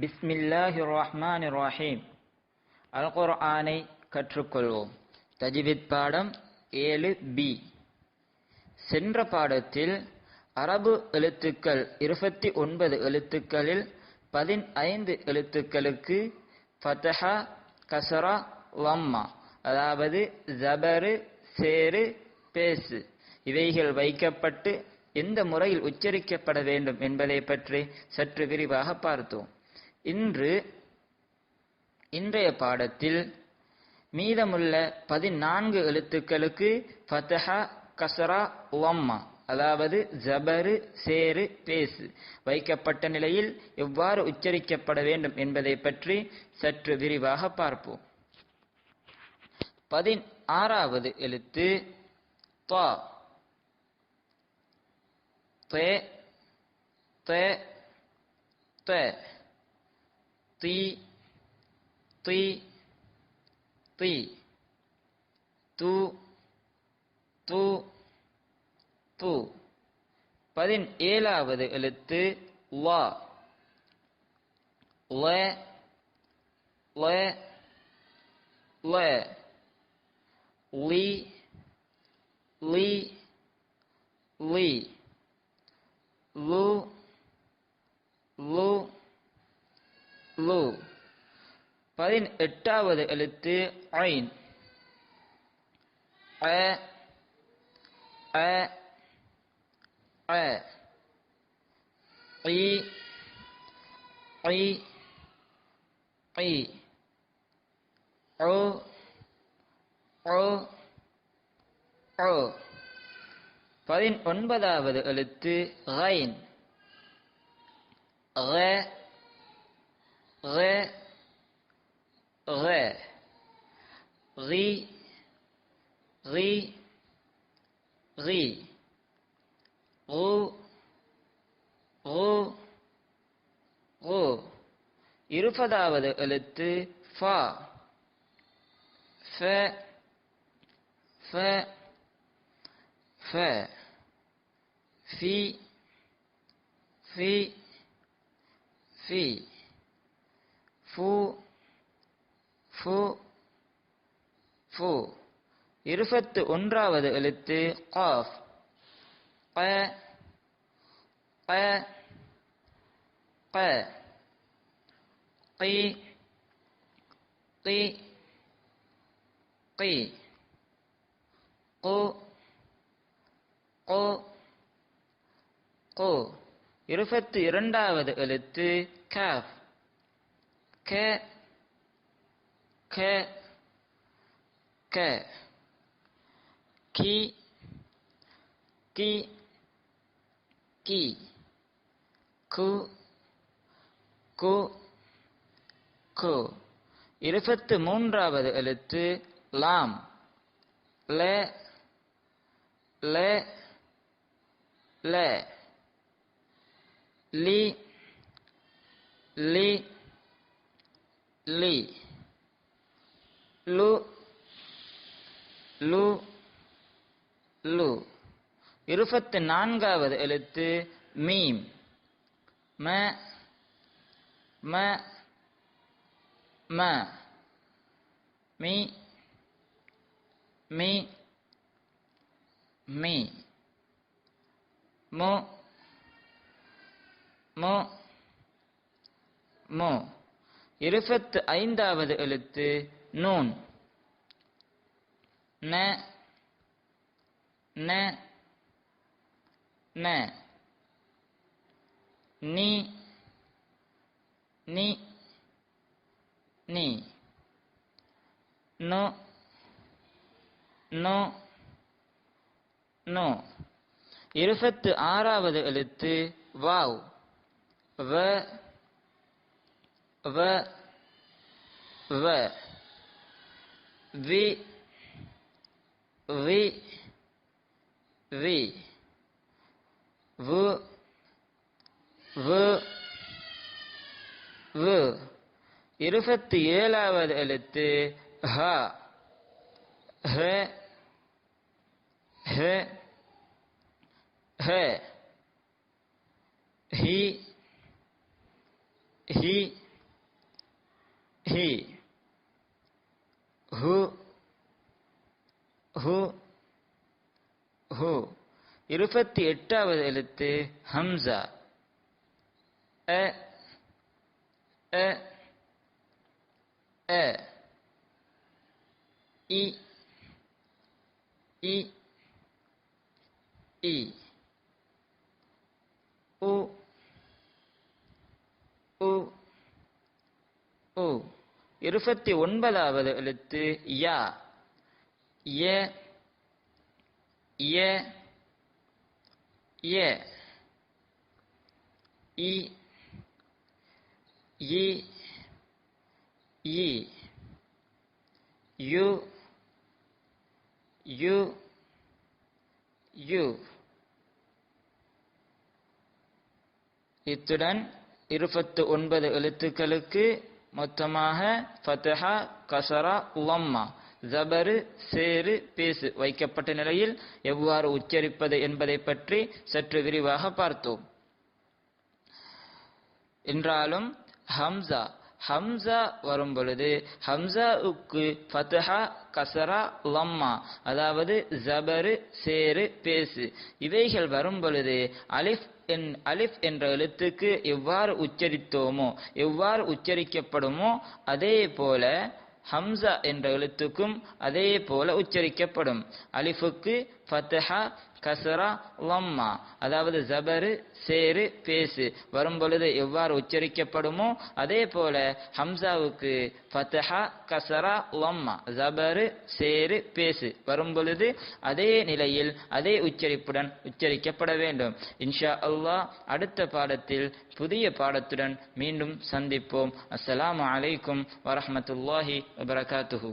பிஸ்மில்லாஹி ரஹ்மான் ரஹீம் அல் குர்ஆனை கற்றுக்கொள்வோம். தஜிவித் பாடம் ஏழு பி. சென்ற பாடத்தில் அரபு எழுத்துக்கள் இருபத்தி ஒன்பது எழுத்துக்களில் பதினைந்து எழுத்துக்களுக்கு ஃபதஹா கசரா லம்மா அதாவது ஜபரு சேரு பேசு. இவைகள் வைக்கப்பட்டு எந்த முறையில் உச்சரிக்கப்பட வேண்டும் என்பதை பற்றி சற்று விரிவாக பார்த்தோம். இன்று இன்றைய பாடத்தில் மீதமுள்ள பதினான்கு எழுத்துக்களுக்கு ஃபதஹா கசரா உவம்மா அதாவது ஜபரு சேரு பேசு வைக்கப்பட்ட நிலையில் எவ்வாறு உச்சரிக்கப்பட வேண்டும் என்பதை பற்றி சற்று விரிவாக பார்ப்போம். பதினாறாவது எழுத்து தா. தே. தே. தே. தி தி தி து து து பதினேழாவது எழுத்து லா ல ல ல லி லி லி லு லு லு. பதினெட்டாவது எழுத்து ஐன். அ அ அ. ஐ ஐ ஐ. ஓ ஓ ஓ பதினொன்பதாவது எழுத்து ஐன். ர இருபதாவது எழுத்து ஃப. ஃப. ஃப. ஃப. ஃபி. ஃபி. ஃபி. ஃபு. ஃபு. ஃபு. இருபத்து ஒன்றாவது எழுத்து காஃப். க க க ตีตีตีกูกูกู இருபத்து இரண்டாவது எழுத்து காஃப். க க க. கி கி கி. கு கு. கு. இருபத்து மூன்றாவது எழுத்து லாம். ல ல ல. லி லி லி. லு லு லு. இருபத்து நான்காவது எழுத்து மீம். ம ம ம மீ மீ மீ. மு மு மு. இருபத்து ஐந்தாவது எழுத்து நூன். ந ந ந. நீ நீ. நீ. நோ. நோ. நோ. இருபத்து ஆறாவது எழுத்து வாவ். வ. வ. வ. வி. வி. வி. வு. வு. வு. இருபத்தி ஏழாவது எழுத்து ஹ ஹ ஹ ஹ. ஹி ஹி ஹி. ஹு ஹு ஹு. இருபத்தி எட்டாவது எழுத்து ஹம்சா. அ அ அ இ இ இ உ உ உ இருபத்தி ஒன்பதாவது எழுத்து யா. ஏ ஏ ஏ இ. இ. E. யு யு யு இத்துடன் இருபத்து ஒன்பது எழுத்துக்களுக்கு மொத்தமாக ஃபத்தஹா கசரா உவம்மா ஜபரு சேரு பேசு வைக்கப்பட்ட நிலையில் எவ்வாறு உச்சரிப்பது என்பதை பற்றி சற்று விரிவாக பார்த்தோம். என்றாலும் ஹம்சா ஹம்சா வரும் பொழுது ஹம்சாவுக்கு ஃபத்ஹா கசரா லம்மா அதாவது ஜபரு சேரு பேசு இவைகள் வரும் பொழுது அலிஃப் என் அலிஃப் என்ற எழுத்துக்கு எவ்வாறு உச்சரித்தோமோ எவ்வாறு உச்சரிக்கப்படுமோ அதே போல ஹம்சா என்ற எழுத்துக்கும் அதே போல உச்சரிக்கப்படும். அலிஃபுக்கு ஃபத்ஹா கசரா லம்மா. அதாவது ஜபரு சேரு பேசு. வரும் பொழுது எவ்வாறு உச்சரிக்கப்படுமோ அதே போல ஹம்சாவுக்கு ஃபத்ஹா கசரா லம்மா. ஜபரு சேரு பேசு. வரும் பொழுது அதே நிலையில் அதே உச்சரிப்புடன் உச்சரிக்கப்பட வேண்டும். இன்ஷா அல்லாஹ் அடுத்த பாடத்தில் புதிய பாடத்துடன் மீண்டும் சந்திப்போம். அஸ்ஸலாமு அலைக்கும் வரஹ்மத்துல்லாஹி வபரகாத்துஹூ.